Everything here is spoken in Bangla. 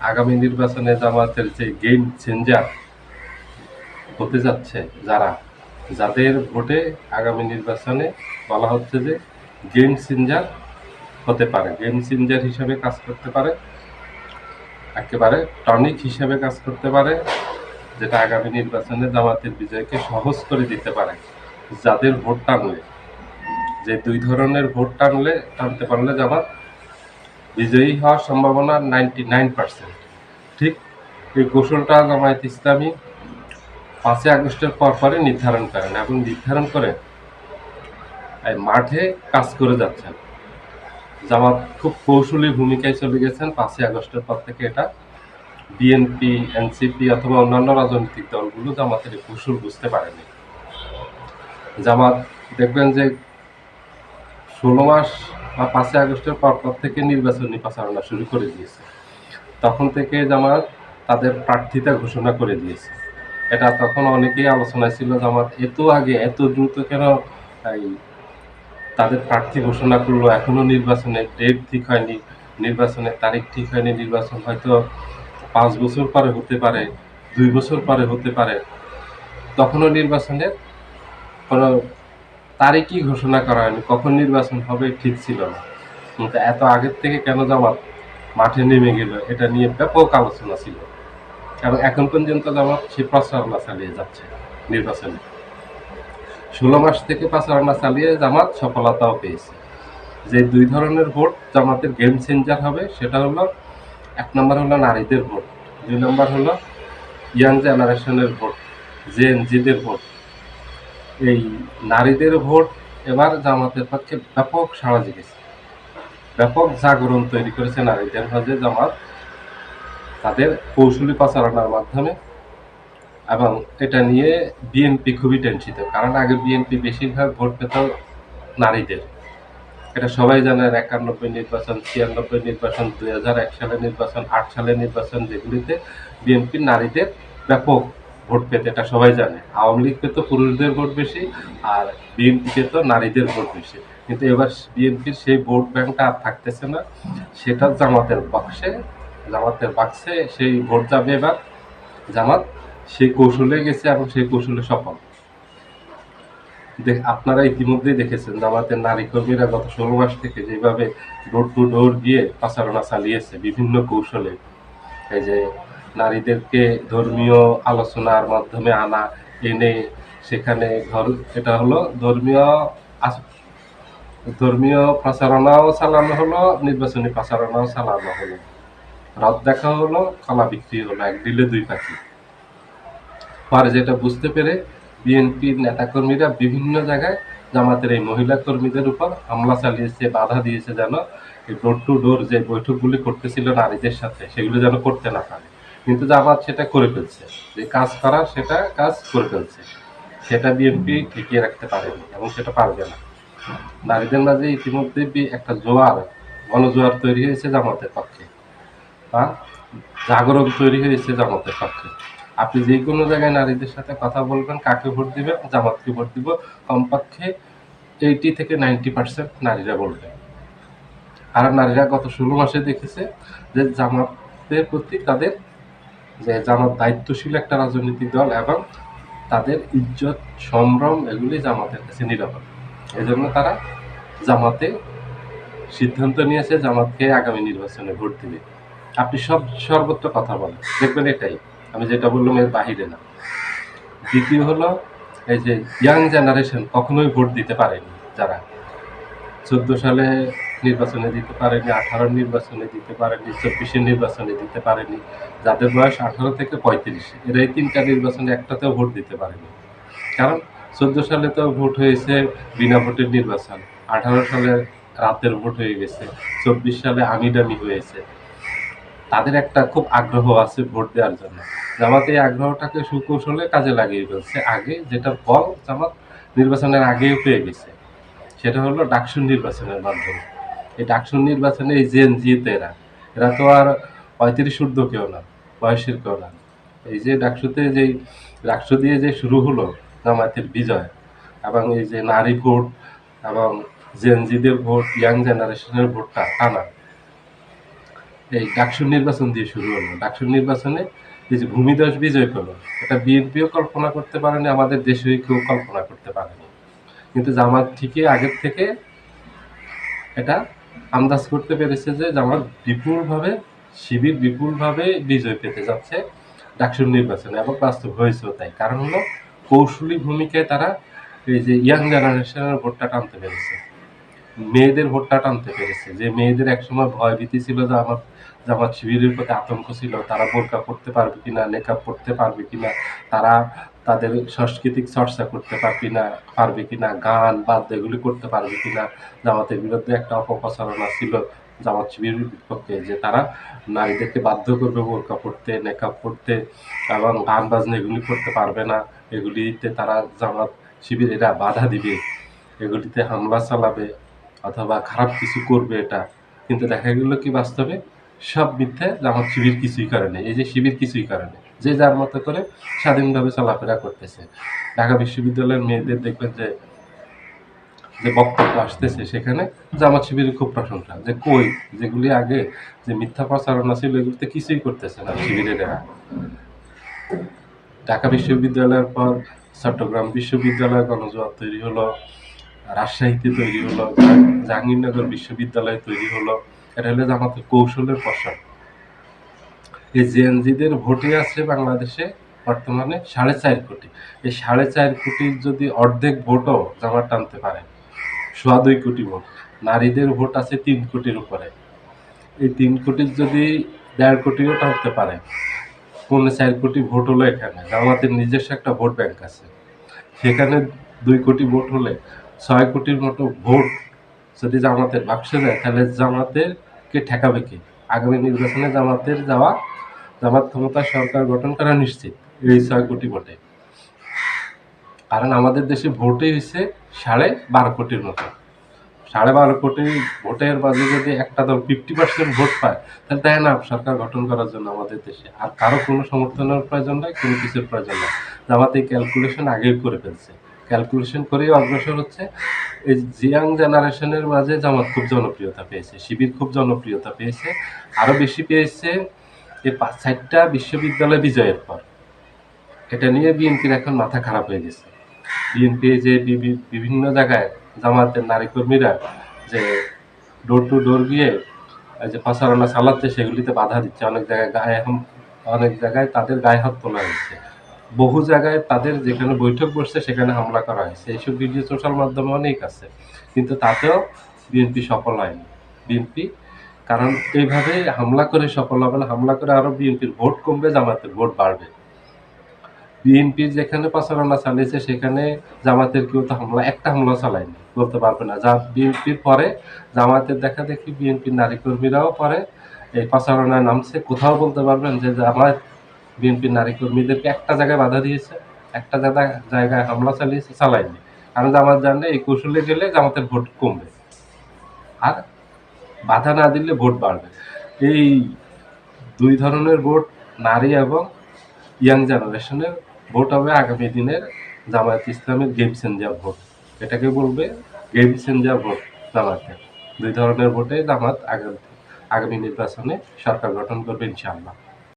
আগামী নির্বাচনে জামাতের যে গেম চেঞ্জার হতে যাচ্ছে যারা, যাদের ভোটে আগামী নির্বাচনে বলা হচ্ছে যে গেম চেঞ্জার হতে পারে গেম চেঞ্জার হিসেবে কাজ করতে পারে, একেবারে টনিক হিসেবে কাজ করতে পারে, যেটা আগামী নির্বাচনে জামাতের বিজয়কে সহজ করে দিতে পারে, যাদের ভোট টানলে, যে দুই ধরনের ভোট টানলে, টানতে পারলে জামাত বিজয়ী হওয়ার সম্ভাবনা নাইনটি নাইন পার্সেন্ট ঠিক, এই কৌশলটা জামায়াত ইসলামী পাঁচই আগস্টের পর পরে নির্ধারণ করেন এবং নির্ধারণ করে মাঠে কাজ করে যাচ্ছেন। জামাত খুব কৌশলী ভূমিকায় চলে গেছেন পাঁচই আগস্টের পর থেকে এটা বিএনপি এনসিপি অথবা অন্যান্য রাজনৈতিক দলগুলো জামাতের কৌশল বুঝতে পারেনি। জামাত দেখবেন যে ষোলো মাস বা পাঁচই আগস্টের পর পর থেকে নির্বাচনী প্রচারণা শুরু করে দিয়েছে। তখন থেকে জামাত তাদের প্রার্থিতা ঘোষণা করে দিয়েছে। এটা তখন অনেকেই আলোচনায় ছিল, জামাত এত আগে, এত দ্রুত কেন এই তাদের প্রার্থী ঘোষণা করল? এখনও নির্বাচনের ডেট ঠিক হয়নি, নির্বাচনের তারিখ ঠিক হয়নি, নির্বাচন হয়তো পাঁচ বছর পরে হতে পারে, দুই বছর পরে হতে পারে। তখনও নির্বাচনের কোনো তারিখই ঘোষণা করা হয়নি? কখন নির্বাচন হবে ঠিক ছিল না। কিন্তু এত আগের থেকে কেন জামাত মাঠে নেমে গেল? এটা নিয়ে ব্যাপক আলোচনা ছিল। কারণ এখন পর্যন্ত জামাত সে প্রচারণা চালিয়ে যাচ্ছে নির্বাচনে। ষোলো মাস থেকে প্রচারণা চালিয়ে জামাত সফলতাও পেয়েছে। যে দুই ধরনের ভোট জামাতের গেম চেঞ্জার হবে, সেটা হলো, এক নম্বর হলো নারীদের ভোট, দুই নম্বর হলো ইয়াং জেনারেশনের ভোট জেএনজিদের ভোট। এই নারীদের ভোট এবার জামাতের পক্ষে ব্যাপক সাড়া জেগেছে ব্যাপক জাগরণ তৈরি করেছে নারীদের মাঝে জামাত। তাদের কৌশলী প্রচারণার মাধ্যমে এবং এটা নিয়ে বিএনপি খুবই টেনশিত, কারণ আগে বিএনপি বেশিরভাগ ভোট পেত নারীদের। এটা সবাই জানেন একানব্বই নির্বাচন, ছিয়ানব্বই নির্বাচন, দুই হাজার এক নির্বাচন, আট সালের নির্বাচন যেগুলিতে বিএনপি নারীদের ব্যাপক ভোট পেতে, এটা সবাই জানে। আওয়ামী লীগ পেত পুরুষদের ভোট বেশি আর বিএনপি পেত নারীদের ভোট বেশি। কিন্তু এবার বিএনপির সেই ভোট ব্যাংকটা আর থাকতেছে না। সেটা জামাতের বাক্সে জামাতের বাক্সে সেই ভোট যাবে এবার। জামাত সেই কৌশলে গেছে এবং সেই কৌশলে সফল। দেখ, আপনারা ইতিমধ্যেই দেখেছেন জামাতের নারী কর্মীরা গত ষোলো মাস থেকে যেভাবে ডোর টু ডোর গিয়ে প্রচারণা চালিয়েছে বিভিন্ন কৌশলে। এই যে নারীদেরকে ধর্মীয় আলোচনার মাধ্যমে আনা, এনে সেখানে ধর এটা হলো ধর্মীয় ধর্মীয় প্রচারণাও চালানো হলো, নির্বাচনী প্রচারণাও চালানো হলো। রথ দেখা হলো, কলা বিক্রি হলো, এক দিলে দুই পাখি। পরে যেটা বুঝতে পেরে বিএনপির নেতাকর্মীরা বিভিন্ন জায়গায় জামাতের এই মহিলা কর্মীদের উপর হামলা চালিয়েছে, বাধা দিয়েছে যেন ডোর টু ডোর যে বৈঠকগুলি করতেছিল নারীদের সাথে, সেগুলো যেন করতে না পারে। কিন্তু জামাত সেটা করে ফেলছে। যে কাজ করা সেটা কাজ করে ফেলছে। সেটা বিএনপি টিকিয়ে রাখতে পারেনি এবং সেটা পারবে না। নারীদের মাঝে ইতিমধ্যে একটা জোয়ার, গণজোয়ার তৈরি হয়েছে জামাতের পক্ষে। বা জাগরণ তৈরি হয়েছে জামাতের পক্ষে। আপনি যে কোনো জায়গায় নারীদের সাথে কথা বলবেন, কাকে ভোট দিবেন? জামাতকে ভোট দিব। কমপক্ষে এইটি থেকে নাইনটি পার্সেন্ট নারীরা বলবে। আর নারীরা গত ষোলো মাসে দেখেছে যে জামাতের প্রতি তাদের যে জামাত দায়িত্বশীল একটা রাজনৈতিক দল এবং তাদের ইজ্জত, সম্ভ্রম এগুলি জামাতের কাছে নিরাপদ। এজন্য তারা জামাতে সিদ্ধান্ত নিয়েছে জামাতকে আগামী নির্বাচনে ভোট দিবে। আপনি সব সর্বত্র কথা বলেন, দেখবেন এটাই। আমি যেটা বললাম এর বাহিরে না। দ্বিতীয় হলো, এই যে ইয়াং জেনারেশন কখনোই ভোট দিতে পারেনি যারা। চোদ্দ সালে নির্বাচনে দিতে পারেনি, আঠারো নির্বাচনে দিতে পারেনি চব্বিশের নির্বাচনে দিতে পারেনি, যাদের বয়স আঠারো থেকে পঁয়ত্রিশ এরা এই তিনটা নির্বাচনে একটাতেও ভোট দিতে পারেনি। কারণ চোদ্দ সালে তো ভোট হয়েছে বিনা ভোটের নির্বাচন, আঠারো সালে রাতের ভোট হয়ে গেছে, চব্বিশ সালে আমিডামি হয়েছে। তাদের একটা খুব আগ্রহ আছে ভোট দেওয়ার জন্য। জামাত এই আগ্রহটাকে সুকৌশলে কাজে লাগিয়ে ফেলছে। আগে যেটা ফল জামাত নির্বাচনের আগেও পেয়ে গেছে, সেটা হলো ডাকসুর নির্বাচনের মাধ্যমে। এই ডাকসুর নির্বাচনে এই জেন জিতে এরা। এরা তো আর পঁয়ত্রিশ ঊর্ধ্ব কেউ না, বয়সের কেউ না। এই যে ডাকসুতে যেই, ডাকসু দিয়ে যে শুরু হলো জামায়াতের বিজয়, এবং এই যে নারী ভোট, এবং জেনজিদের ভোট ইয়াং জেনারেশনের ভোটটা টানা। এই ডাকসুর নির্বাচন দিয়ে শুরু হলো। ডাকসুর নির্বাচনে এই যে ভূমিদস বিজয় করল, এটা বিএনপিও কল্পনা করতে পারেনি, আমাদের দেশেও কেউ কল্পনা করতে পারেনি। কিন্তু জামাত ঠিকই আগের থেকে এটা আন্দাজ করতে পেরেছে যে জামাত বিপুলভাবে, শিবির বিপুলভাবে বিজয় পেতে যাচ্ছে ডাকসুর নির্বাচনে এবং বাস্তব হয়েছেও তাই। কারণ হলো, কৌশলী ভূমিকায় তারা এই যে ইয়াং জেনারেশনের ভোটটা টানতে পেরেছে। মেয়েদের ভোটটা টানতে পেরেছে। যে মেয়েদের একসময় ভয় ভীতি ছিল যে আমার জামাত শিবিরের প্রতি আতঙ্ক ছিল, তারা বোরকা পড়তে পারবে কিনা নেকাব পড়তে পারবে কিনা, তারা তাদের সাংস্কৃতিক চর্চা করতে পারবে না, পারবে কিনা গান বাদ্য এগুলি করতে পারবে কিনা জামাতের বিরুদ্ধে একটা অপপ্রচারণা ছিল জামাত শিবিরের বিপক্ষে যে তারা নারীদেরকে বাধ্য করবে বোরকা পড়তে নেকাব পড়তে এবং গান বাজনা এগুলি করতে পারবে না। এগুলিতে তারা জামাত শিবিরেরা বাধা দিবে। এগুলিতে হামলা চালাবে অথবা খারাপ কিছু করবে এটা। কিন্তু দেখা গেল কি বাস্তবে? সব মিথ্যে জামাত শিবির কিছুই কারণে এই যে শিবির কিছুই করে নেই। যে যার মতো করে স্বাধীনভাবে চলাফেরা করতেছে। ঢাকা বিশ্ববিদ্যালয়ের মেয়েদের দেখবেন যে যে বক্তব্য আসতেছে সেখানে জামাত শিবিরের খুব প্রশংসা যে কই, যেগুলি আগে যে মিথ্যা প্রচারণা ছিল, এগুলিতে কিছুই করতেছে না শিবিরের। ঢাকা বিশ্ববিদ্যালয়ের পর চট্টগ্রাম বিশ্ববিদ্যালয় গণজোয়ার তৈরি হলো, রাজশাহীতে তৈরি হলো, জাহাঙ্গীরনগর বিশ্ববিদ্যালয় তৈরি হলো। এটা হলো আমাদের কৌশলের ফসল এই জেএনজিদের ভোটে আছে বাংলাদেশে বর্তমানে সাড়ে চার কোটি। এই সাড়ে চার কোটির যদি অর্ধেক ভোটও জামাত টানতে পারে, সোয়া দুই কোটি ভোট, নারীদের ভোট আছে তিন কোটির উপরে। এই তিন কোটির যদি দেড় কোটিও টানতে পারে, পৌনে চার কোটি ভোট হলো এখানে। জামাতের নিজস্ব একটা ভোট ব্যাংক আছে। সেখানে দুই কোটি ভোট হলে ছয় কোটির মতো ভোট যদি জামাতের বাক্সে যায় তাহলে জামাতের কে ঠেকাবে কে? আগামী নির্বাচনে জামাতের যাওয়া জামাত ক্ষমতা সরকার গঠন করা নিশ্চিত এই ছয় কোটি ভোটে। কারণ আমাদের দেশে ভোটই হচ্ছে সাড়ে বারো কোটির মতো। সাড়ে বারো কোটি ভোটের মাঝে যদি একটা দল ফিফটি পার্সেন্ট ভোট পায়, তাহলে তাই না সরকার গঠন করার জন্য আমাদের দেশে? আর কারও কোনো সমর্থনের প্রয়োজন নাই, কোনো কিছুর প্রয়োজন নাই। জামাত এই ক্যালকুলেশন আগেই করে ফেলছে। ক্যালকুলেশন করেই অগ্রসর হচ্ছে। এই জিয়াং জেনারেশনের মাঝে জামাত খুব জনপ্রিয়তা পেয়েছে, শিবির খুব জনপ্রিয়তা পেয়েছে। আরও বেশি পেয়েছে এই পাঁচ চারটা বিশ্ববিদ্যালয় বিজয়ের পর, এটা নিয়ে বিএনপির এখন মাথা খারাপ হয়ে গেছে। বিএনপি যে বিভি- বিভিন্ন জায়গায় জামাতের নারী কর্মীরা যে ডোর টু ডোর গিয়ে যে প্রচারণা চালাচ্ছে, সেগুলিতে বাধা দিচ্ছে। অনেক জায়গায় গায়ে এখন, অনেক জায়গায় তাদের গায়ে হাত তোলা হয়েছে। বহু জায়গায় তাদের যেখানে বৈঠক বসছে, সেখানে হামলা করা হয়েছে। এইসব ভিডিও সোশ্যাল মাধ্যমে অনেক আছে। কিন্তু তাতেও বিএনপি সফল হয়নি। বিএনপি কারণ এইভাবে হামলা করে সফল হবে না। হামলা করে আরও বিএনপির ভোট কমবে, জামাতের ভোট বাড়বে। বিএনপি যেখানে প্রচারণা চালিয়েছে, সেখানে জামাতের কেউ তো হামলা, একটা হামলা চালায়নি, বলতে পারবে না। যা বিএনপির পরে, জামাতের দেখা দেখি বিএনপির নারী কর্মীরাও পরে এই প্রচারণায় নামছে। কোথাও বলতে পারবেন যে জামাত বিএনপির নারী কর্মীদেরকে একটা জায়গায় বাধা দিয়েছে, একটা জায়গায় জায়গায় হামলা চালিয়েছে, চালায়নি। কারণ জামাত জানলে এই কৌশলে গেলে জামাতের ভোট কমবে। আর বাধা না দিলে ভোট বাড়বে। এই দুই ধরনের ভোট, নারী এবং ইয়াং জেনারেশনের ভোট হবে আগামী দিনের জামায়াত ইসলামের গেম চেঞ্জার ভোট। এটাকে বলবে গেম চেঞ্জার ভোট জামাতে দুই ধরনের ভোটে জামাত আগামী আগামী নির্বাচনে সরকার গঠন করবে ইনশাআল্লাহ।